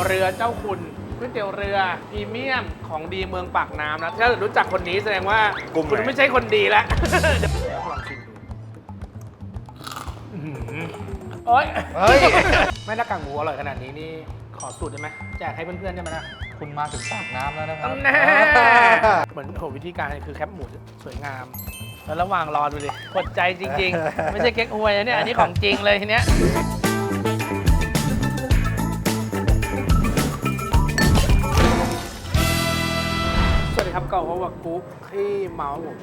ยวเรือเจ้าคุณก๋วยเตี๋ยวเรือพรีเมียมของดีเมืองปากน้ำนะถ้าเกิดรู้จักคนนี้แสดงว่ากลุ่มไหน คุณไม่ใช่คนดีแล้วเดี๋ยวลองชิมดูอื้อหือโอ๊ยเฮ้ย ไม่ถ้ากางหมูอร่อยขนาดนี้นี่ขอสูตรได้ไหมแจกให้เพื่อนๆได้ไหมนะ คุณมาถึงปากน้ำแล้วนะครับ แน่เหมือนโหวิธีการคือแคปหมูสวยงาม แล้วระหว่างรอดูดิกดใจจริง ๆ ไม่ใช่เก๊กฮวยนะเนี่ย อันนี้ของจริงเลยทีเนี้ย เก่าเพราะว่ากุ๊กที่เมาส์ผม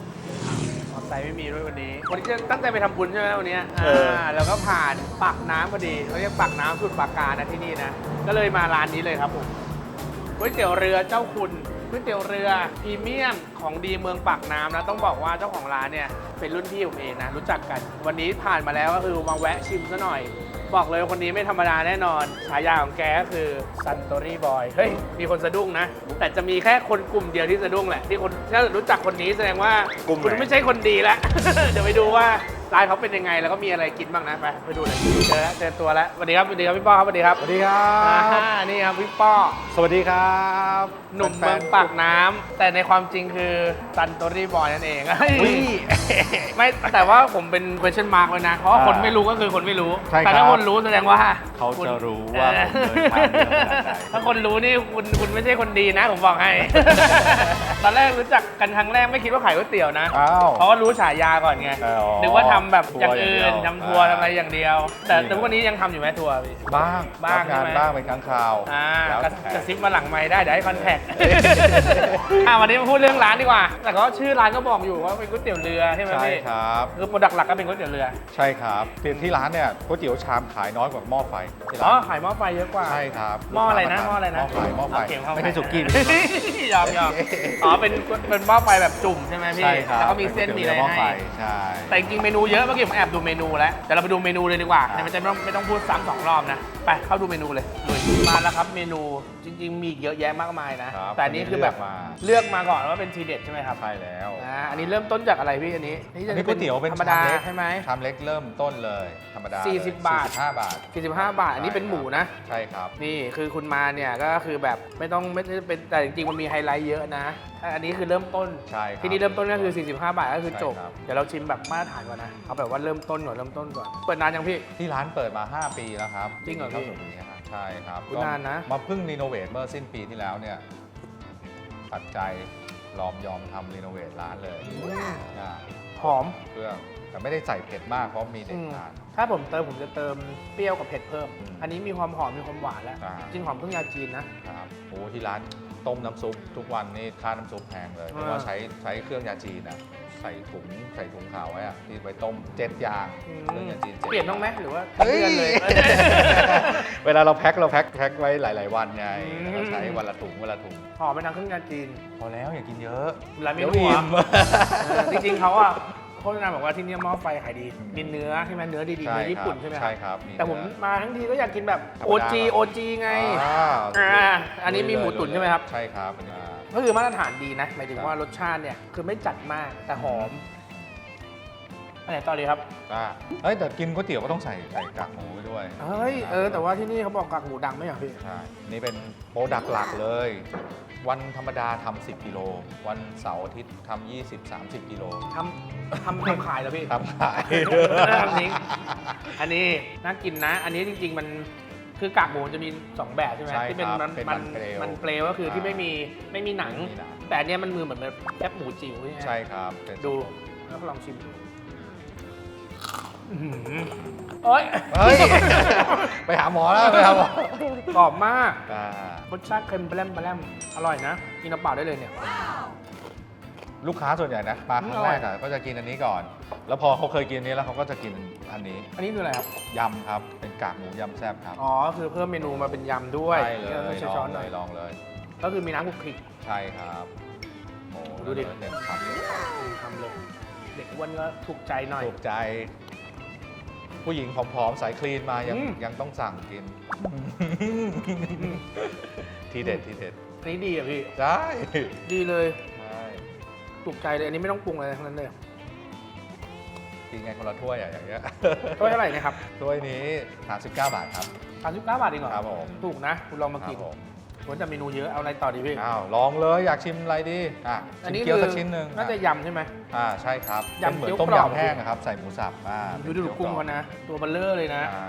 มอเตอร์ไซค์ไม่มีด้วยวันนี้ วันนี้จะตั้งใจไปทำบุญใช่ไหมวันนี้เอออ่อ่าแล้วก็ผ่านปากน้ำพอดีเขาเรียกปากน้ำสุดปากการนะที่นี่นะ ก็เลยมาร้านนี้เลยครับผมก๋วยเตี๋ยวเรือเจ้าคุณก๋วยเตี๋ยวเรือพรีเมียมของดีเมืองปากน้ำนะต้องบอกว่าเจ้าของร้านเนี่ยเป็นรุ่นพี่ผมเองนะรู้จักกัน วันนี้ผ่านมาแล้วก็คือมาแวะชิมซะหน่อย บอกเลยคนนี้ไม่ธรรมดาแน่นอนฉายาของแกก็คือซันโตรี่บอยเฮ้ย มีคนสะดุ้งนะ แต่จะมีแค่คนกลุ่มเดียวที่สะดุ้งแหละ ที่คนถ้ารู้จักคนนี้แสดงว่ากลุ่มไหน คุณไม่ใช่คนดีแล้วเดี๋ยวไปดูว่า ร้านเขาเป็นยังไงแล้วก็มีอะไรกินบ้างนะไปไปดูเลยเจอแล้วเจอตัวแล้วสวัสดีครับสวัสดีครับพี่ป้อครับสวัสดีครับสวัสดีครัอ่าบ นี่ครับพี่ป้อสวัสดีครับหนุ่มเมืองปากน้ำแต่ในความจริงคือซันโตรี่บอยนั่นเองเฮ้ยอุ๊ยไม่แต่ว่าผมเป็น question mark ไว้นะ เพราะว่าคนอ่าไม่รู้ก็คือคนไม่รู้ ใช่ครับแต่ถ้าคนรู้แสดงว่าเขาจะคุณรู้ว่าผมเดินทางเยอะขนาดไหน ถ้าคนรู้นี่คุณคุณไม่ใช่คนดีนะ ผมบอกให้ ตอนแรกรู้จักกันครั้งแรกไม่คิดว่าขายก๋วยเตี๋ยวนะ อ้าว เพราะว่ารู้ฉายาก่อนไง อ๋อนึกว่าทำแบบทัวร์อย่างอื่นอย่างเดียวทำทัวร์อ่าทำอะไรอย่างเดียว แต่นี่แต่ทุกวันนี้ยังทำอยู่ไหมทัวร์พี่บ้างบ้างรับงานใช่ไหมบ้างเป็นครั้งคราวอ่าแล้วกระแต่กระซิบมาหลังไม้ได้เดี๋ยวให้คอนแทคอ่าวันนี้มาพูดเรื่องร้านดีกว่า แต่ก็ชื่อร้านก็บอกอยู่ว่าเป็นก๋วยเตี๋ยวเรือใช่ไหมใช่พี่ครับคือโปรดักต์หลักก็เป็นก๋วยเตี๋ยวเรือ ใช่ครับที่ที่ร้านเนี่ยก๋วยเตี๋ยวชามขายน้อยกว่าหม้อไฟที่อ๋อร้านขายหม้อไฟเยอะกว่าใช่ครับหม้ออะไรนะหม้ออะไรนะหม้อไฟหม้อไฟเาเข็มเข้าไม่ใช่สุกี้ยอมยอมอ๋อเป็นเป็นหม้อไฟแบบจุ่มใช่ไหมพี่ใช่ครับแล้วก็มีเส้นมีอะไรหม้อไฟให้ใช่แต่จริงๆเมนูเยอะเมื่อกี้ผมแอบดูเมนูแล้วแต่เราไปดูเมนูเลยดีกว่าอะในมันจะไม่ต้องไม่ต้องพูดซ้ำสองรอบนะไปเข้าดูเมนูเลยลุยมาแล้วครับเมนูจริง ๆ มีอีกเยอะแยะมากมายนะ ครับแต่อันนี้คือแบบเลือกมา เลือกมาก่อนว่าเป็นทีเด็ดใช่ไหมครับใช่แล้วอ่าอันนี้เริ่มต้นจากอะไรพี่อันนี้อันนี้ก๋วยเตี๋ยวเป็นธรรมดาชามเล็กใช่ไหม ชามเล็กเริ่มต้นเลยธรรมดาสี่เลยสิบบาทสี่สิบห้าบาท45บาทอันนี้เป็นหมูนะ ใช่ครับ นี่คือคุณมาเนี่ยก็คือแบบไม่ต้องไม่ได้เป็นแต่จริงๆมันมีไฮไลท์เยอะนะ อันนี้คือเริ่มต้นใช่ครับที่นี่เริ่มต้นก็คือ 45 บาทก็คือจบ ใช่ครับ เดี๋ยวเราชิมแบบมาตรฐานก่อนนะเอาแบบว่าเริ่มต้นก่อนเริ่มต้นก่อน เปิดนานยังพี่ ที่ร้านเปิดมา 5 ปีแล้วครับจริงเหรอพี่ที่าสุดนี้ครับใช่ครับอุ๊ยก็นานนะ มาเพิ่งรีโนเวทเมื่อสิ้นปีที่แล้วเนี่ยตัดใจลอมยอมทำรีโนเวทร้านเลยอ่าหอมเพื่อแต่ไม่ได้ใส่เผ็ดมากเพราะมีเด็กทาน ถ้าผมเติมผมจะเติมเปรี้ยวกับเผ็ดเพิ่ม อืมอันนี้มีความหอมมีความหวานแล้ว อ่า จริงหอมเครื่องยาจีนนะ ครับโอ้ที่ร้านต้มน้ำซุปทุกวันนี่ค่าน้ำซุปแพงเลยเพราะว่าใช้ใช้เครื่องยาจีนอะ ใส่ถุงใส่ถุงขาวไว้อะที่ไว้ต้มเจ็ดอย่างอืมเครื่องยาจีนจ็ดเปลี่ยนบ้างไหมหรือว่าเฮ้ย เดือนเลย เวลาเราแพ็คเราแพ็คแพ็คไว้หลาย ๆ วันไงอืม เราใช้วันละถุงวันละถุงหอมไปทางเครื่องยาจีนพอแล้วอย่ากินเยอะร้านเมเดี๋ยวนูอิ่อะมเออจริงๆเขาอะโฆษณาบอกว่าที่นี่หม้อไฟขายดีอืม มีเนื้อใช่ไหมเนื้อดีๆใช่เนื้อญี่ปุ่นครับใช่ไหมใช่ครับมีแต่ผมเนื้อ มาทั้งทีก็อยากกินแบบ ธรรมดา OG OG ไง อ่าอ่าอันนี้มีหมูตุ๋นใช่ไหมครับ ใช่ครับอันนี้อ่า ก็คือมาตรฐานดีนะ หมายถึงครับว่ารสชาติเนี่ยคือไม่จัดมากแต่หอมอันไหนต่อเลยครับอ่าเฮ้ยแต่กินก๋วยเตี๋ยวก็ต้องใส่ใส่กากหมูไปด้วยเฮ้ยเออแต่ว่าที่นี่เขาบอกกากหมูดังไหมอะพี่ ใช่นี่เป็นโปรดักต์หลักเลย วันธรรมดาทำ10กิโล วันเสาร์อาทิตย์ทำ20 30กิโลทำทำทำขายเหรอพี่ทำขาย ทำทิ้งอันนี้น่ากินนะ อันนี้จริง ๆ มัน คือกากหมูจะมีสองแบบใช่ไหมใช่ที่เป็นครับมันเป็นมัมันนเปลวมันเปลวก็คือที่ไม่มีไม่มีหนัง ไม่มีหนัง แต่อันเนี้ยมันมือเหมือนแบบแคบหมูจิ๋วใช่ไหมใช่ครับเป็นดูแล้วก็ลองชิมดูอื้อหือโอ๊ยเฮ้ย ไปหาหมอแล้วไปหาหมอกรอบมากอ่ารสชาติเค็มแปร่มแปร่มอร่อยนะกินน้ำเปล่าได้เลยเนี่ย ลูกค้าส่วนใหญ่นะมาครั้งแรกอะก็จะกินอันนี้ก่อน แล้วพอเขาเคยกินอันนี้แล้วเขาก็จะกินอันนี้อันนี้คืออะไรครับ ยำครับ เป็นกากหมูยำแซ่บครับอ๋อ คือเพิ่มเมนูมาเป็นยำด้วยใช่เลยนี่เราลช้อองนๆหเลน่อยยลองเลย ก็คือมีน้ำคลุกคลิก ใช่ครับโอ้ดูดิ เต็มคำเลยทำเลยเด็กอ้วนก็ถูกใจหน่อย ถูกใจ ผู้หญิงผอมๆ สายคลีนมายังอืม ยังต้องสั่งกิน ทีเด็ดทีเด็ดอันนี้ดีอะพี่ ใช่ดีเลยใช่ถูกใจเลย อันนี้ไม่ต้องปรุงอะไรทั้งนั้นเลย ทีกินไงคนละถ้วยอะอย่างเงี้ยถ้วยเท่าไหร่เนะครับถ้วยนี้ 39 บาทครับ 39 บาทเองเหรอครับผมถูกนะ คุณลองมาครักิบนผม ผมจะเมนูเยอะเอาอะไรต่อดีพี่อ้าวลองเลยอยากชิมอะไรดีอะอันชิมนี้เกี๊ยวคือสักชิ้นหนึ่งน่าจะอะยำใช่ไหม อ่าใช่ครับยำเป็นเหมือนเกี๊ยวต้มกรอบ ยำแห้งนะครับ ใส่หมูสับอ่าดูดูกุ้งเขานะ ตัวเบลเลอร์เลยนะ อ่า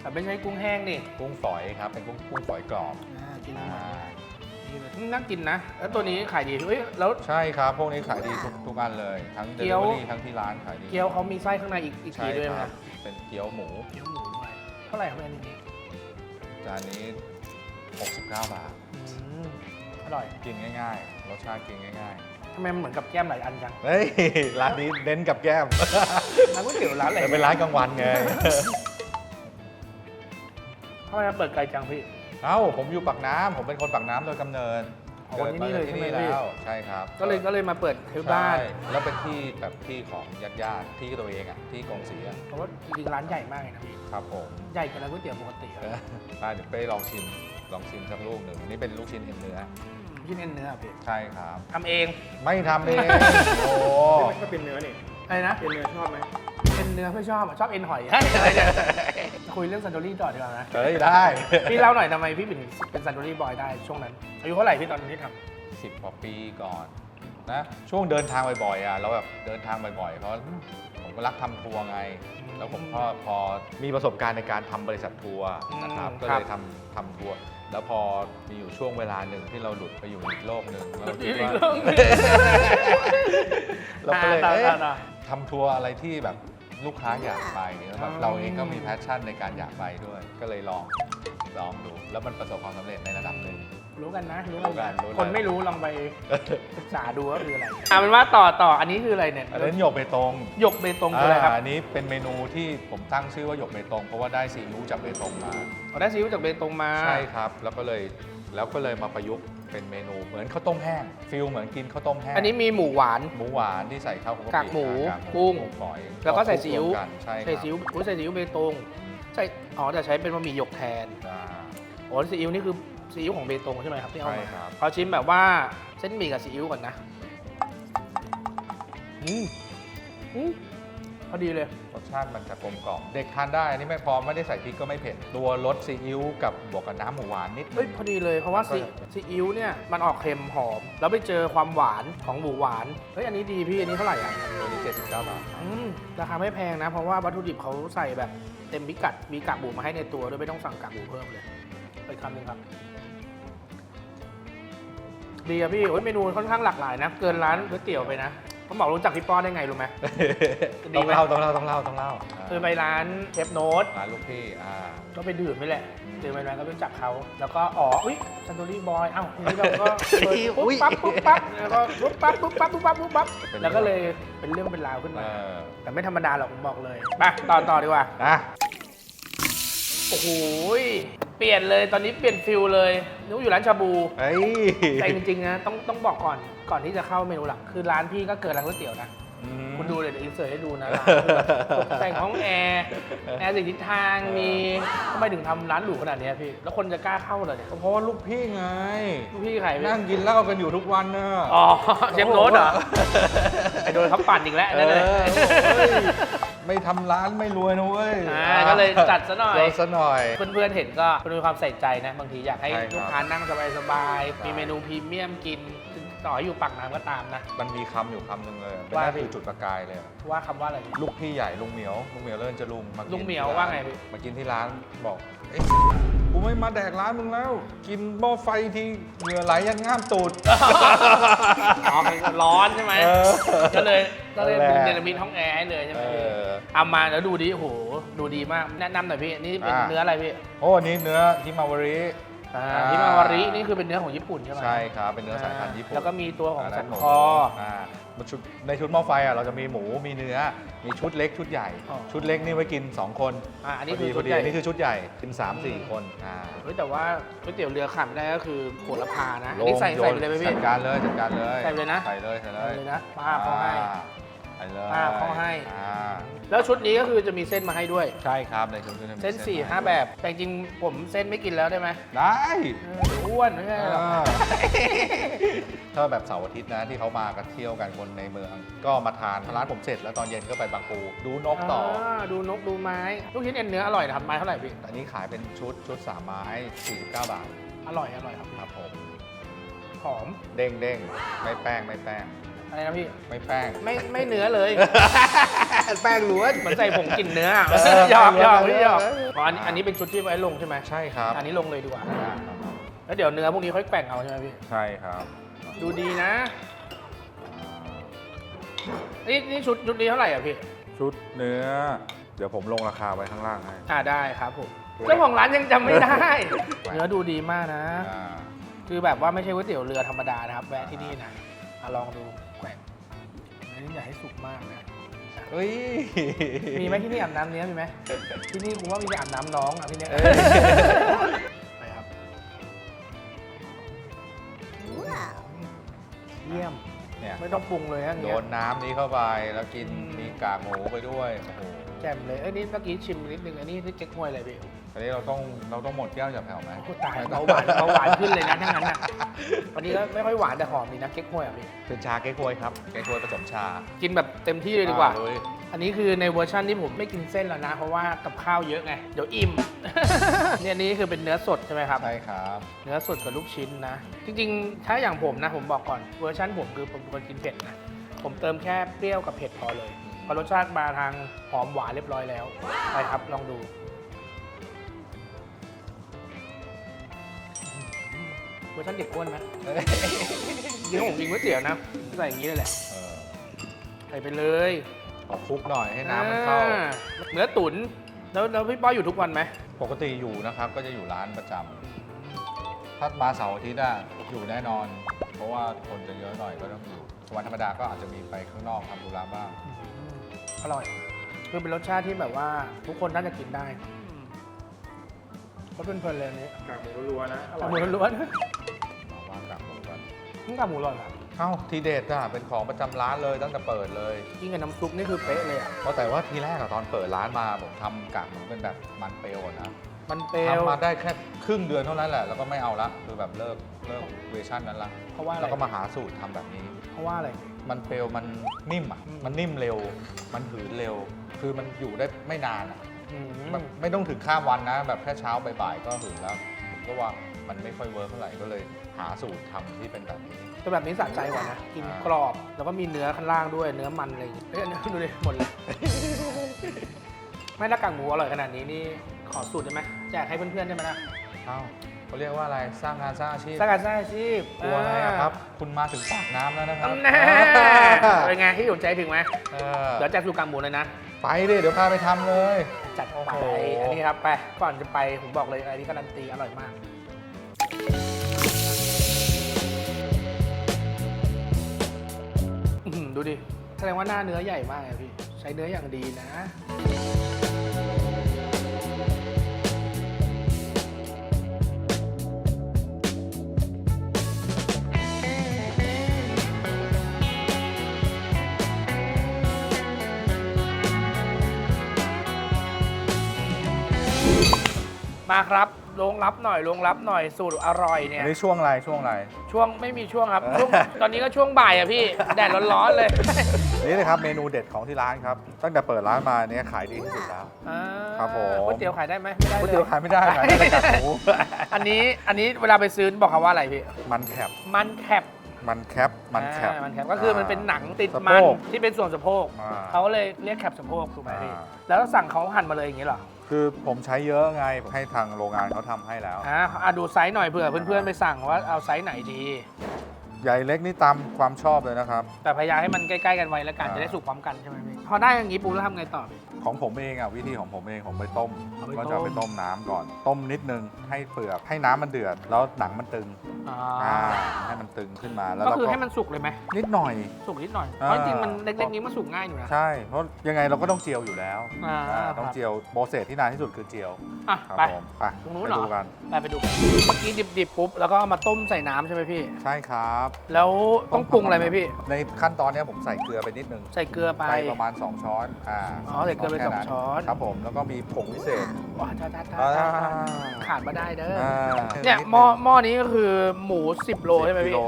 แต่ไม่ใช่กุ้งแห้งนี่กุ้งฝอยครับเป็นกุ้งกุ้งฝอยกรอบอ่ากินอ่า นี่เลยน่ากินนะ แล้วตัวนี้ขายดีเฮ้ยแล้ว ใช่ครับ พวกนี้ขายดีทุกทุกอันเลย ทั้งเดเกี๊ลิยว เวอรี่ทั้งที่ร้านขายดีเกี๊ยวเขามีไส้ข้างในอีกอีกใช่ทีด้วยไหมครันะบ เป็นเกี๊ยวหมู เกี๊ยวหมูด้วยเท่าไหร่ครับอันนี้จานนี้ 69 บาท อืมอร่อยกินง่ายๆ รสชาติกินง่ายทำไมมันเหมือนกับแก้มหลายอันจังๆ เฮ้ย ร้านนี้เน้นกับแก้มร้านก๋วยเตี๋ยวร้านอะไรแต่เป็นร้านกลางวันไง ทำไมเปิดไกลจังพี่ เอ้าผมอยู่ปากน้ำผมเป็นคนปากน้ำโดยกำเนิดอ๋อวันนี้นี่เลยกิดใช่ไหมมาที่พี่ แล้วใช่ครับก็เลยก็เลยมาเปิดที่บ้านใช่แล้วเป็นที่แบบที่ของญาติญาติๆที่ตัวเองอะที่กองศรีอะเพราะว่าจริงๆร้านใหญ่มากเลยนะพี่ครับผม ใหญ่กว่าร้านก๋วยเตี๋ยวปกติอะเออมาเดี๋ยวไปลองชิม ลองชิมสักลูกหนึ่งนี่เป็นลูกชิ้นเอ็นเนื้อที่เน้นเนื้ออะพี่ใช่ครับ ทำเองไม่ทำเอง โอ้ ก็เป็นเนื้อนี่อะไรนะ เป็นเนื้อชอบไหม เป็นเนื้อไม่ชอบอะชอบเอ็นหอยอะไรเนี่ยคุยเรื่องซันโดรี่ต่อดีกว่านะ เฮ้ยได้ พี่เล่าหน่อยทำไมพี่ถึงเป็นซันโดรี่บอยได้ช่วงนั้น อายุเท่าไหร่พี่ตอนที่ทสิบกว่าปีก่อนนะช่วงเดินทางบ่อยๆอะเราแบบเดินทางบ่อยๆเพราะผมก็รักทำทัวร์ไงำ แล้วผมก็พอมีประสบการณ์ในการทำบริษัททัวร์นะครับอืม ก็ครัเลบยทำทำทัวร์แล้วพอมีอยู่ช่วงเวลาหนึ่งที่เราหลุดไปอยู่อีกโลกหนึ่งเราคิดว่าเราก็เลยอ่าเอ๊ะต่อต่อทำทัวร์อะไรที่แบบ ลูกค้าอยากไปแล้วแบบอืมเราเองก็มีแพชชั่นในการอยากไปด้วย ก็เลยลองลองดู แล้วมันประสบความสำเร็จในระดับหนึ่ง รู้กันนะรู้รู้กักันนรู้กัน คนไม่รู้ลองไปศึกษาดูว่าคืออะไรอ่าเป็นว่าต่อต่ออันนี้คืออะไรเนี่ยอันนั้นหยกเบตงหยกเบตงคืออะไรครับาอันนี้เป็นเมนูที่ผมตั้งชื่อว่าหยกเบตงเพราะว่าได้ซีอิ๊วจากเบตงมาเราได้ซีอิ๊วจากเบตงมา ใช่ครับ แล้วก็เลย แล้วก็เลยมาประยุกต์เป็นเมนูเหมือนข้าวต้มแห้งฟิลเหมือนกินข้าวต้มแห้งอันนี้มีหมูหวาน หมูหวานที่ใส่ข้าวคลุกากหมูอ่ากกุ้งหมูฝอยแล้วก็ใส่ซีอิ๊วคลุกรมกันใช่ครับใส่ซีอิ๊วอุ๊ยใส่ซีอิ๊วเบตงใส่อ๋อแต่ใช้เป็นบะหมี่หยกแทนอ่าอ๋อซีอิ๊วนี่คือซีอิ๊วของเบตงใช่ไหมครับที่เอาใช่มาครับขอชิมแบบว่าเส้นหมี่กับซีอิ๊วก่อนนะอืมอืม พอดีเลย รสชาติมันจะกลมกล่อม เด็กทานได้อันนี้ไม่พอไม่ได้ใส่พริกก็ไม่เผ็ด ตัวรสซีอิ๊วกับบวกกับน้ำหมูหวานนิดนึเฮ้ยงพอดีเลยเพราะว่าซีซีอิ๊วเนี่ยมันออกเค็มหอม แล้วไปเจอความหวานของหมูหวานเฮ้ยอันนี้ดีพี่อันนี้เท่าไหร่อะตัวนี้79บาทอืมราคาไม่แพงนะ เพราะว่าวัตถุดิบเขาใส่แบบเต็มพิกัดมีกากหมูมาให้ในตัวด้วยไม่ต้องสั่งกากหมูเพิ่มเลยไปคำหนึ่งครับดีอะพี่โอ้ยเมนูค่อนข้างหลากหลายนะ เกินร้านก๋วยเตี๋ยวไปนะ ผมบอกรู้จักพี่ป้อนได้ไงรู้ไหม ดีต้องไหม เล่าต้องเล่าต้องเล่าต้องเล่าคือไปร้านเชฟโน้ต ร้านลูกพี่อ่า ก็ไปดื่มนี่แหละ อืมดื่มไปร้านก็รู้จักเขา แล้วก็อ๋อ อุ้ยซันโตรี่บอย เอ้าทีนี้เราก็อุ๊ปุ๊บย ปั๊บปุ๊บปั๊บ แล้วก็ปุ๊บปั๊บปุ๊บปั๊บปุ๊บปั๊บปุ๊บปั๊บ แล้วก็เลยเป็นเรื่องเป็นราวขึ้นเอมา อแต่ไม่ธรรมดาหรอกผมบอกเลยไปต่อต่อดีกว่า นะโอ้โหย เปลี่ยนเลยตอนนี้เปลี่ยนฟิลเลยนึกว่าอยู่ร้านชาบูเฮ้ยแต่จริงๆนะต้องต้องบอกก่อนก่อนที่จะเข้าเมนูหลักคือร้านพี่ก็เกิดร้านก๋วยเตี๋ยวนะ อืม คุณดูเลยเดี๋ยวอินเสิร์ตให้ดูนะร้านคือแบบตกแต่งห้องแอร์แอร์สีทิศทางมีทำไมถึงทำร้านหรูขนาดเนี้ยพี่ แล้วคนจะกล้าเข้าเลยเนี่ยก็เพราะว่าลูกพี่ไง ลูกพี่ใครพี่นั่งกินเหล้ากันอยู่ทุกวันน่ะ อ๋อเชฟโรสเหรอไอโดนเขาปั่นอีกแล้วเอนั่นเลยอเฮ้ย ไม่ทำร้านไม่รวยนะเว้ยอ่าก็เลยจัดซะหน่อย จัดซะหน่อย เพื่อนๆเห็นก็มีความใส่ใจนะ บางทีอยากให้ใช่ครับลูกค้านั่งสบายๆใช่มีเมนูพรีเมียมกินถึงต่อให้อยู่ปากน้ำก็ตามนะ มันมีคำอยู่คำหนึ่งเลยเป็นว่าหน้าที่จุดประกายเลยว่าคำว่าอะไรดีลูกพี่ใหญ่ลุงเหมียวลุงเหมียวเลิ่นจะลุงมากินลุงเหมียวที่ร้นว่าไงพี่ มากินที่ร้านบอก เอ้ยกูไม่มาแดกร้านมึงแล้ว กินหม้อไฟทีเหงื่อไหลยันง่ามตูด อ๋อมันร้อนใช่ไหมเออก็เลยก็เลยนั่นแหละเนรมิตห้องแอร์ให้เลยใช่ไหมเอพี่อเอามาแล้วดูดิโอ้โหดูดีมากแนะนำหน่อยพี่นี่เป็นอ่า เนื้ออะไรพี่โอ้อันนี้เนื้อฮิมาวาริ อ่าอ่า ฮิมาวารินี่คือเป็นเนื้อของญี่ปุ่นใช่ไหมใช่ครับ เป็นเนื้อสายพันธุ์ญี่ปุ่นแล้วก็มีตัวของาสันหมูคออ่า ชุดในชุดหม้อไฟอะเราจะมีหมูมีเนื้อ มีชุดเล็กชุดใหญ่ อ๋อชุดเล็กนี่ไว้กิน 2 คนอ่าอันนี้พอคือดีพอดีชุดใหญ่อันนี้คือชุดใหญ่กิน 3 4 คนอ่าเฮ้ยแต่ว่าก๋วยเตี๋ยวเรือขาดไม่ได้ก็คือโหระพานะอันนี้ใส่โยใส่นไปเลยไหมพี่ จัดการเลยจัดการเลยใส่ไปเลยนะ ใส่เลยใส่เลใส่ยเลยนะป้าเขาให้ อ่ ใส่เลยป้าเขาให้ อ่าแล้วชุดนี้ก็คือจะมีเส้นมาให้ด้วย ใช่ครับในชุมชนเส้น4ี่ห้าแบบ แต่จริงๆผมเส้นไม่กินแล้วได้ไหมได้เออเดี๋ยวอ้วนไม่ใช่หรอกถ้าแบบเสาร์อาทิตย์นะที่เขามากันเที่ยวกันคนในเมือง ก็มาทานร้านผมเสร็จแล้วตอนเย็นก็ไปบางปูดูนกต่ออาดูนกดูไม้ ลูกชิ้นเอ็นเนื้ออร่อยนะครับไม้เท่าไหร่พี่ อันนี้ขายเป็นชุดชุดสามไม้49 บาทอร่อยอร่อยครับ ครับผม หอม เด้งเด้งไม่แป้งไม่แป้ง อะไรนะพี่ ไม่แป้ง ไม่ไม่เนื้อเลย แป้งล้วนเหมือนใส่ผงกลิ่นเนื้อเออหยอกหยอกเออพี่หยอกเอออ๋ออันนี้อันนี้เป็นชุดที่ไว้ลงใช่ไหมใช่ครับ อันนี้ลงเลยดีกว่าอ่า แล้วเดี๋ยวเนื้อพวกนี้ค่อยแกว่งเอาใช่ไหมพี่ ใช่ครับ ดูดีนะ นี่นี่ชุดชุดนี้เท่าไหร่อะพี่ ชุดเนื้อ เดี๋ยวผมลงราคาไว้ข้างล่างให้ อ่าได้ครับผม เจ้าของร้านยังจำไม่ได้ เนื้อดูดีมากนะ อ่า คือแบบว่าไม่ใช่ก๋วยเตี๋ยวเรือธรรมดานะครับ แวะที่นี่นะอะลองดู แกว่งอันนี้อย่าให้สุกมากนะเฮ้ยมีไหมที่นี่อาบน้ำเนี้ยมีไหมที่นี่กูว่ามีแต่อาบน้ำน้องอะที่เนี้ยเอ้ยไปครับเยี่ยม เนี่ยไม่ต้องปรุงเลยฮะอย่างโดเงี้ย นน้ำนี้เข้าไปแล้วกินอืม มีกากหมูไปด้วยโอ้โหแจ่มเลย เอ้ยนี่เมื่อกี้ชิมนิดนึง อันนี้ที่เก๊กฮวยอะไรพี่ อันนี้เราต้องเราต้องหมดแก้วจากแถวไหมโอ้ตายเบาหวานเบาหวานขึ้นเลยนะทั้งนั้นอะวันนี้ก็ไม่ค่อยหวานแต่หอมดีนะเก๊กฮวยอะพี่เป็นชาเก๊กฮวยครับเก๊กฮวยผสมชากินแบบเต็มที่เลยดีกว่า อ่เลยอันนี้คือในเวอร์ชันที่ผมไม่กินเส้นแล้วนะ เพราะว่ากับข้าวเยอะไง เดี๋ยวอิ่ม เนี่ยอันนี้คือเป็นเนื้อสดใช่ไหมครับ ใช่ครับเนื้อสดกับลูกชิ้นนะ จริงๆ ถ้าอย่างผมนะ ผมบอกก่อนเวอร์ชันผมคือผมเป็นคนกินเผ็ดนะ ผมเติมแค่เปรี้ยวกับเผ็ดพอเลยเพอรสชาติมาทางหอมหวานเรียบร้อยแล้ว ไปครับ ลองดู วอร์ชันเด็กอ้วนไหมจริงๆผมกินก๋วยเตี๋ยวนะใส่อย่างนี้เลยแหละเออใส่ไปเลยขอคลุกหน่อยให้น้ำมันเข้า อ่เนื้อตุ๋นแล้วแล้วพี่ป้อยอยู่ทุกวันไหมปกติอยู่นะครับ ก็จะอยู่ร้านประจำถ้ามาเสาร์อาทิตย์อะอยู่แน่นอน เพราะว่าคนจะเยอะหน่อยก็ต้องอยู่วันธรรมดาก็อาจจะมีไปข้างนอกทำธุระบ้าง อร่อย คือเป็นรสชาติที่แบบว่า ทุกคนน่าจะกินได้ก็เป็นเพลินเลยอันนี้กากหมูรัวๆนะหมูล้วนม นๆนี่กับหมูอร่อยครับเอ้าทีเด็ดอะเป็นของประจำร้านเลยตั้งแต่เปิดเลย กินกับน้ำซุปนี่คือเป๊ะเลยอะเพราะแต่ว่าทีแรกอะตอนเปิดร้านมาผมทำกากหมูเป็นแบบมันเปรี้ยวอะนะมันเปรี้ยวทำมาได้แค่ครึ่งเดือนเท่านั้นแหละแล้วก็ไม่เอาละคือแบบเลิกเลิกเวอร์ชันนั้นละเพราะว่าอะไรแล้วก็มาหาสูตรทำแบบนี้ เพราะว่าอะไร มันเปลวมันนิ่มอะอืม มันนิ่มเร็ว มันหืนเร็ว คือมันอยู่ได้ไม่นานอะอืมแบบไม่ต้องถึงข้ามวันนะ แบบแค่เช้าบ่ายๆก็หืนแล้วผมก็ว่ามันไม่ค่อยเวิร์กเท่าไหร่ก็เลย หาสูตรทำที่เป็นแบบนี้ แต่แบบนี้สะใจกว่านะ กินอ่ากรอบ แล้วก็มีเนื้อข้างล่างด้วย เนื้อมันอะไรอย่างเงี้ยเอ้ยอันนี้ดูดิหมดเลย ไม่ละกากหมูอร่อยขนาดนี้นี่ขอสูตรได้ไหมแจกให้เพื่อนๆได้ไหมนะเอ้าเขาเรียกว่าอะไรสร้างงานสร้างอาชีพสร้างการสร้างอาชีพกลัวอะไรอะครับ คุณมาถึงปากน้ำแล้วนะครับแน่เป็นไงที่อยู่ใจถึงไหมเออเดี๋ยวแจกสูตรกากหมูเลยนะ ไปดิเดี๋ยวพาไปทำเลย จัดโอ้ไปโห อันนี้ครับไปก่อนจะไปผมบอกเลยอันนี้การันตีอร่อยมาก อื้อหือดูดิ แสดงว่าหน้าเนื้อใหญ่มากเลยพี่ ใช้เนื้ออย่างดีนะ มาครับ ลงรับหน่อยลงรับหน่อยสูตรอร่อยเนี่อัยนนี้ช่วงอะไรช่วงอะไร ช่วงไม่มีช่วงครับช่วงตอนนี้ก็ช่วงบ่ายอะพี่ แดดร้อนๆเลยนี่เลยครับเมนูเด็ดของที่ร้านครับ ตั้งแต่เปิดร้านมาเนี่ยขายดีที่สุดแล้ว อ่าครับผม ก๋วยเตี๋ยวขายได้ไหมไม่ได้ก๋วยเลเตี๋ยวยขายไม่ได้ขายได้แต่กากหมูอันนี้อันนี้เวลาไปซื้อบอกเขาว่าอะไรพี่ มันแคบมันแคบมันแคบมันแคบ อ่ามันแคบก็คือมันเป็นหนังติดสะมันโพกที่เป็นส่วนสะโพกอ่าเขาเลยเรียกแคบสะโพกถูกไหมพี่อ่า แล้วสั่งเขาหั่นมาเลยอย่างนี้เหรอ คือผมใช้เยอะไงให้ทางโรงงานเขาทำให้แล้ว อ่าอะดูไซส์หน่อยเผื่อเพื่อนๆไปสั่งว่าเอาไซส์ไหนดี ใหญ่เล็กนี่ตามความชอบเลยนะครับ แต่พยายามให้มันใกล้ๆกันไว้แล้วกันอ่า จะได้สุกพร้อมกันใช่ไหมพี่พอได้อย่างนี้ปุ๊บแล้วทำไงต่อพี่ ของผมเองอะวิธีของผมเองผมไปต้ม เอาไปก็จะเอาไปต้มต้มน้ำก่อน ต้มนิดนึงให้เปลือกให้น้ำมันเดือด แล้วหนังมันตึง อ่า อ่าให้มันตึงขึ้นมาแล้วก็เราคือก็ให้มันสุกเลยไหมนิดหน่อย สุกนิดหน่อยอ่าเพราะจริงๆมันเล็กๆนี้มันสุกง่ายอยู่นะ ใช่ เพราะยังไงเราก็ต้องเจียวอยู่แล้วอ่าอ่าต้องครับ เจียวโปรเซสที่นานที่สุดคือเจียวอะครับไป ผมไปตรงนู้นไปเหรอ ดูกัน ไปไปดูกันเมื่อกี้ดิบๆปุ๊บแล้วก็เอามาต้มใส่น้ำใช่ไหมพี่ ใช่ครับแล้วต้องปรุงอะไรไหมพี่ ในขั้นตอนเนี้ยผมใส่เกลือไปนิดนึงใส่เกลือไปไปประมาณ 2 ช้อนอ่าอ๋อใส่เกลือไปแค่สองช้อน ครับผมแล้วก็มีผงพิเศษว้าจ้าจ้าจ้าอ่าขาดมาได้เด้อออ่าเนี่ยหม้อหม้อนี้ก็คือหมู 10 โลใช่ไหมกิพี่โล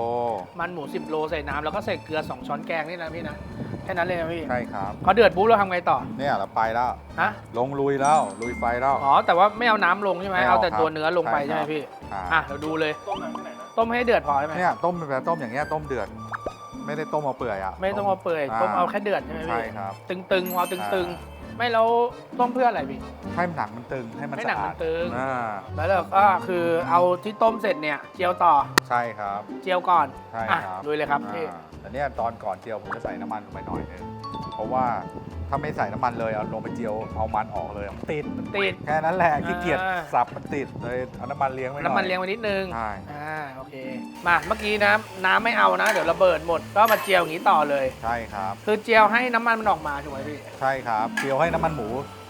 มันหมู 10 โลใส่น้ำแล้วก็ใส่เกลือ 2 ช้อนแกงนี่นะพี่นะ แค่นั้นเลยนะพี่ใช่ครับพอเดือดปุ๊บเราทำไงต่อ เนี่ยเราไปแล้ว ฮะ ลงลุยแล้วลุยไฟแล้ว อ๋อ แต่ว่าไม่เอาน้ำลงใช่ไหมไม่เอาเอาแต่ครับตัวเนื้อลงไปใช่ใช่ไหมครับ พี่ อ่าอะเราดูเลย ต้มให้เดือดพอใช่ไหมเนี่ยต้มแบบต้มอย่างเงี้ยต้มเดือด ไม่ได้ต้มเอาเปื่อยอะไม่ต้องเอาเปื่อยาต้มเอาแค่เดือดใช่ไหมใช่พี่ ครับตึงๆเอาตึงๆ ไม่แล้วต้มเพื่ออะไรพี่ ให้หนังมันตึงให้มันให้สะหนังอามัดนตึง อ่าแล้วเราก็คือเอาที่ต้มเสร็จเนี่ยเจียวต่อใช่ครับ เจียวก่อนใช่อะครับลุยเลยครับพี่ อ่าแต่เนี่ยตอนก่อนเจียวผมจะใส่น้ำมันลงไปหน่อยนึงเพราะว่า ถ้าไม่ใส่น้ำมันเลยเอาลงไปเจียวเอามันออกเลยมันติดติด แค่นั้นแหละขี้เกียจอ่า สับมันติดเลยเอาน้ำมันเลี้ยงไว้หน่อยน้ำมันเลี้ยงไว้นิดนึง ใช่อ่า โอเค มาเมื่อกี้นะ น้ำไม่เอานะ เดี๋ยวระเบิดหมด ก็มาเจียวอย่างนี้ต่อเลย ใช่ครับ คือเจียวให้น้ำมันมันออกมาถูกไหมพี่ ใช่ครับเจียวให้น้ำมันหมู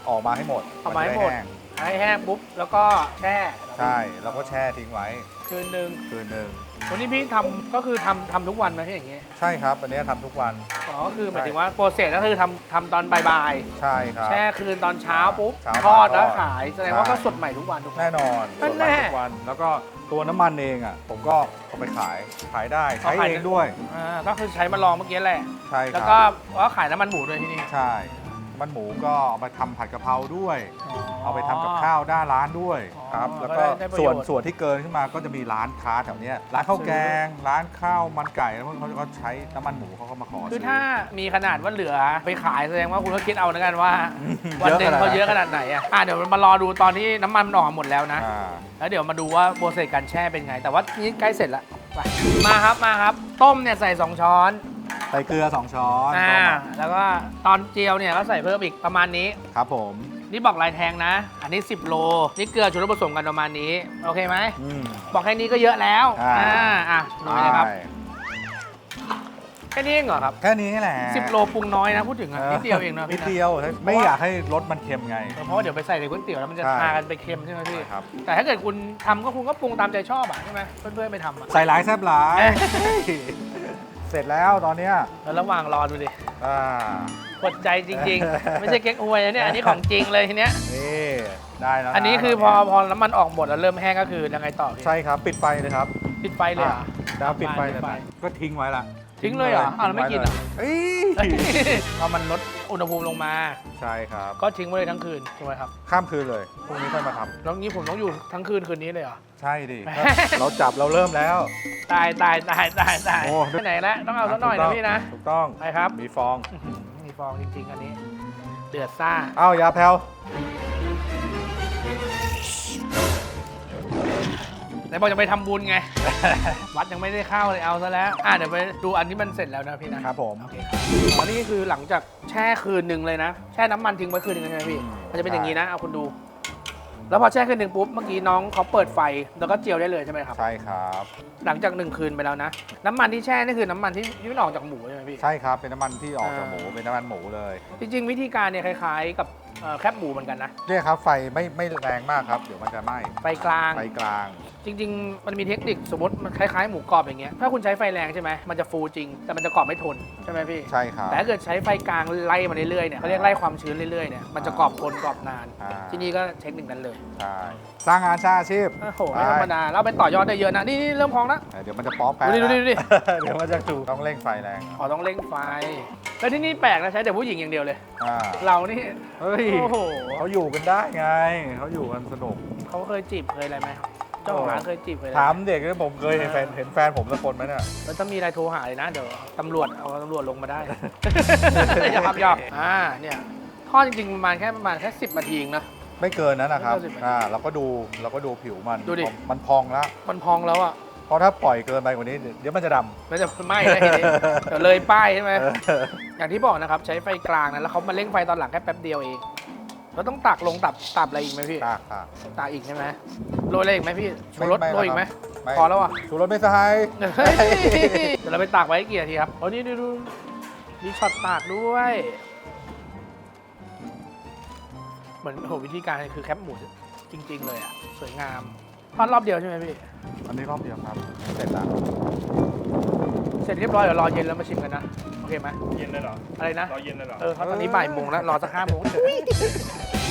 ออกมาให้หมดออกมาให้หมด นจะไแห้งให้แห้งปุ๊บ แล้วก็แช่ใช่แล้วก็แช่ทิ้งไว้คืนหนึ่งคืนหนึ่ง วันนี้พี่ทำก็คือทำทำทุกวันไหมพี่อย่างเงี้ยใช่ครับ อันนี้ทำทุกวัน อ๋อก็คือหมายถึงว่าโปรเซสก็คือทำทำตอนบ่ายใช่ครับๆแช่คืนตอนเช้าปุ๊บเช้าทอดแล้วทอดขายแสดงว่าใช่ ก็สดใหม่ทุกวันทุกวัน แน่นอนนั่นสดแน่ทุกวัน แล้วก็ตัวน้ำมันเองอะ ผมก็เอาไปขาย ขายได้ใช้เอาขาย เองด้วย อ่าก็คือใช้มาลองเมื่อกี้แหละ ใช่คแล้วรัก็บก็ขายน้ำมันหมูด้วยที่นี่ ใช่ มันหมูก็เอาไปทำผัดกะเพราด้วย เอาไปทำกับข้าวหน้าร้านด้วยอ๋อครับแล้วก็ก็ได้ได้ประส่วนโยชน์ ส่วนที่เกินขึ้นมาก็จะมีร้านค้าแถวเนี้ยร้านข้าวแกง ร้านข้าวมันไก่แล้วพวกเขาก็ใช้น้ำมันหมูเขาก็มาขอคือซื้ ถ้ามีขนาดว่าเหลือไปขายแสดงว่าคุณก็คิดเอาแล้วกันว่าอืมวันหนึ่งเยอะขนาดเขาเยอะขนาดไหนอะอะเดี๋ยวมารอดูตอนที่น้ำมันมันออกมาหมดแล้วนะ อ่าแล้วเดี๋ยวมาดูว่าโปรเซสการแช่เป็นไง แต่ว่านี่ใกล้เสร็จแล้วไปมาครับมาครับ ต้มเนี่ยใส่ 2 ช้อน ใส่เกลือ 2 ช้อนอ่าต้มอะแล้วก็ตอนเจียวเนี่ยก็ใส่เพิ่มอีกประมาณนี้ ครับผม นี่บอกลายแทงนะ อันนี้ 10 โล นี่เกลือชูรสผสมกันประมาณนี้ โอเคไหม อืม บอกแค่นี้ก็เยอะแล้ว อ่า อ่าดูเลยครับใช่แค่นี้เองเหรอครับ แค่นี้แหละ10 โลปรุงน้อยนะ พูดถึงอะนิดเดียวเองนะนิพี่ดนะ เดียวไม่อยากให้รสมันเค็มไง เพราะว่าเดี๋ยวไปใส่ในก๋วยเตี๋ยวแล้วมันจะใช่พากันไปเค็มใช่ไหมพี่ ครับ แต่ถ้าเกิดคุณทำก็คุณก็ปรุงตามใจชอบอะใช่ไหมเพื่อนๆไปทำอะ ใส่หลายแซบหลาย เอ้ย เสร็จแล้วตอนเนี้ยแล้วระหว่างรอดูดิอ่ากดใจจริง ๆ ไม่ใช่เก๊กฮวยนะเนี่ยอันนี้ของจริงเลยทีเนี้ย นี่ได้แล้วะอันนี้คือพอตนพอน้ำมันออกหมดแล้วเริ่มแห้งก็คือยังไงต่อพี่นี้ใช่ครับปิดไฟเลยครับปิดไฟเลยเหรอดาวปิดไฟเลยปิดไฟ ก็ทิ้งไว้ละ ทิ้งเลยเหรออ้าวแล้วไม่กินเหรอ เอ้ยพอมันลดอุณหภูมิลงมา ใช่ครับ ก็ทิ้งไว้เลยทั้งคืนถูกไหมครับข้ามคืนเลยพรุ่งนี้ค่อยมาทแล้วนี้ผมต้องอยู่ทั้งคืนคืนนี้เลยเหรอำใช่ดิก็เราจับเราเริ่มแล้ว ตายตายตายตายตายโอ้ไปไหนแล้วต้องเอาสักหน่อยนะพี่นะ ถูกต้องไปครับ มีฟอง อื้อหือมีฟองจริง ๆ อันนี้ เดือดซ่าอ้าวยาแพลว ไหนบอกจะไปทำบุญไง วัดยังไม่ได้เข้าเลยเอาซะแล้ว อะเดี๋ยวไปดูอันที่มันเสร็จแล้วนะพี่นะ ครับผม โอเคครับอ๋อนี่คือหลังจากแช่คืนหนึ่งเลยนะ แช่น้ำมันทิ้งไว้คืนหนึ่งใช่ไหมพี่อืมมันจะเป็นอย่างนี้นะ เอาคุณดู แล้วพอแช่คืนหนึ่งปุ๊บ เมื่อกี้น้องเขาเปิดไฟ แล้วก็เจียวได้เลยใช่ไหมครับ ใช่ครับ หลังจากหนึ่งคืนไปแล้วนะ น้ำมันที่แช่นี่คือน้ำมันที่ยื่นออกจากหมูใช่ไหมพี่ ใช่ครับ เป็นน้ำมันที่ออกจากอ่าหมู เป็นน้ำมันหมูเลย จริง ๆ วิธีการเนี่ยคล้ายๆ กับเอ่อแคบหมูเหมือนกันนะ เนี่ยครับ ไฟไม่ไม่แรงมากครับ เดี๋ยวมันจะไหม้ ไฟกลาง ไฟกลาง จริง ๆ มันมีเทคนิคสมมติมันคล้าย ๆ หมูกรอบอย่างเงี้ยถ้าคุณใช้ไฟแรงใช่ไหมมันจะฟูจริง แต่มันจะกรอบไม่ทนใช่ไหมพี่ ใช่ครับ แต่ถ้าเกิดใช้ไฟกลางไล่มาเรื่อยๆเนี่ยเขาเรียกไล่ความชื้นเรื่อยๆเนี่ยมันจะกรอบทนกรอบนาน อ่า ที่นี่ก็เทคนิคนั้นเลยใช่สร้างงานสร้างอาชีพโอ้โหไม่ธรรมดาแล้วไปต่อยอดได้เยอะนะนี่นี่เริ่มพองแล้ว เดี๋ยวมันจะป๊อกแป๊ดูดิดูดิดูดิ เดี๋ยวมันจะถูกต้องเร่งไฟแรงขอต้องเร่งไฟ แล้วที่นี่แปลกนะใช้แต่ผู้หญิงอย่างเดียวเลย อ่าเรานี่เฮ้ยโอ้โหเขาอยู่กันได้ไงเขาอยู่กันสนุกเขาเคยจีบเคยอะไรไหม เจ้าของร้านเคยจีบเคยอะไรถามเด็กนะผมเคยเห็นแฟนเห็นแฟนผมสักคนไหมเนี่ย แล้วถ้ามีอะไรโทรหาเลยนะ เดี๋ยวตำรวจเอาตำรวจลงมาได้ อย่าครับยอกอ่าเนี่ยทอดจริงๆประมาณแค่ประมาณแค่สิบนาทีเองนะ ไม่เกินนั้นนะครับ ไม่เกิน10อ่าเราก็ดูเราก็ดูผิวมัน ดูดิ มันพองแล้ว มันพองแล้วอะเพราะถ้าปล่อยเกินไปกว่านี้ เดี๋ยวมันจะดำแล้วจะไหม้ได้ทีนี้เดี๋ยวเลยป้ายใช่ไหมเอออย่างที่บอกนะครับ ใช้ไฟกลางนะแล้วเขามาเร่งไฟตอนหลังแค่แป๊บเดียวเอง เราต้องตักลงตับตับอะไรอีกไหมพี่ ตากค่ะตักอีกใช่ไหมโรยอะไรอีกไหมพี่ชูรสไม่โรยอีกไหมครับไม่ พอแล้วอะ ชูรสไม่ใส่เฮ้ยเดี๋ยวเราไปตากไว้กี่นาทีครับโอ้นี่ดูดูมีช็อตตากด้วย เหมือนโหวิธีการคือแคปหมูจริง ๆ เลยอะ สวยงามทอดรอบเดียวใช่ไหมพี่ อันนี้รอบเดียวครับ เสร็จแล้วเสร็จเรียบร้อยเดี๋ยวรอเย็นแล้วมาชิมกันนะ โอเคไหมเย็นเลยเหรออะไรนะ รอเย็นเลยเหรอ เออเขาตอนนี้บ่ายโมงแล้ว รอสักห้าโมงเถ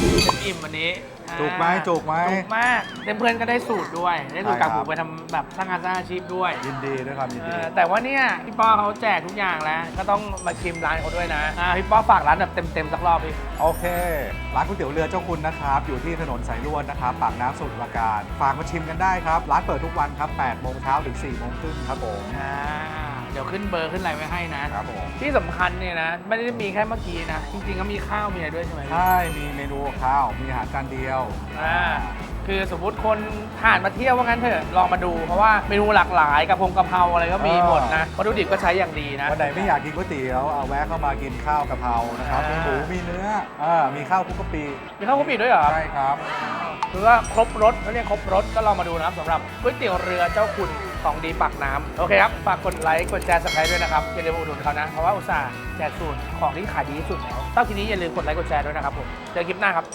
อะเป็นอิ่มวันนี้อ่าจุกไหมจุกไหม จุกมากเพื่อนๆก็ได้สูตรด้วย ได้สูตรใช่ครักาบกหมูไปทำแบบสร้างงานสร้างอาชีพด้วยยินดีด้วยครับยินเอดี อแต่ว่าเนี่ยพี่ป้อเขาแจกทุกอย่างแล้ว ก็ต้องมาชิมร้านเขาด้วยนะอ่าพี่ป้อฝากร้านแบบเต็มๆสักรอบพี่ โอเค ร้านก๋วยเตี๋ยวเรือเจ้าคุณนะครับ อยู่ที่ถนนสายลวดนะครับ ปากน้ำสมุทรปราการ ฝากมาชิมกันได้ครับ ร้านเปิดทุกวันครับ8โมงเช้าถึง4โมงครึ่งครับผม อ่า เดี๋ยวขึ้นเบอร์ขึ้นอะไรไว้ให้นะ ครับผมที่สำคัญเนี่ยนะ ไม่ได้มีแค่เมื่อกี้นะ จริงๆก็มีข้าวมีอะไรด้วยใช่ไหมพี่ใช่มีเมนูข้าวมีอาหารจานเดียวอ่าคือสมมุติคนผ่านมาเที่ยวว่างั้นเถอะลองมาดูเพราะว่าเมนูหลากหลายกระพงกะเพราอะไรก็มีหมดนะวัตถุดิบก็ใช้อย่างดีนะวันไหนไม่อยากกินก๋วยเตี๋ยวเอาแวะเข้ามากินข้าวกะเพรานะครับอ่ามีมีหมูมีเนื้ออ่ามีข้าวคลุกกะปิมีข้าวคุกปีด้วยเหรอใช่ครับ คือว่าครบรสเขาเรียกครบรสก็ลองมาดูนะครับสำหรับก๋วยเตี๋ยวเรือเจ้าคุณของดีปากน้ำโอเคครับฝากกดไลค์กดแชร์สไครต์ด้วยนะครับอย่าลืมอุดหนุนเขานะเพราะว่าอุตส่าห์แจกสูตรของที่ขายดีที่สุดแล้วถ้าทีนี้อย่าลืมกดไลค์กดแชร์ด้วยนะครับผมเจอคลิปหน้าครับ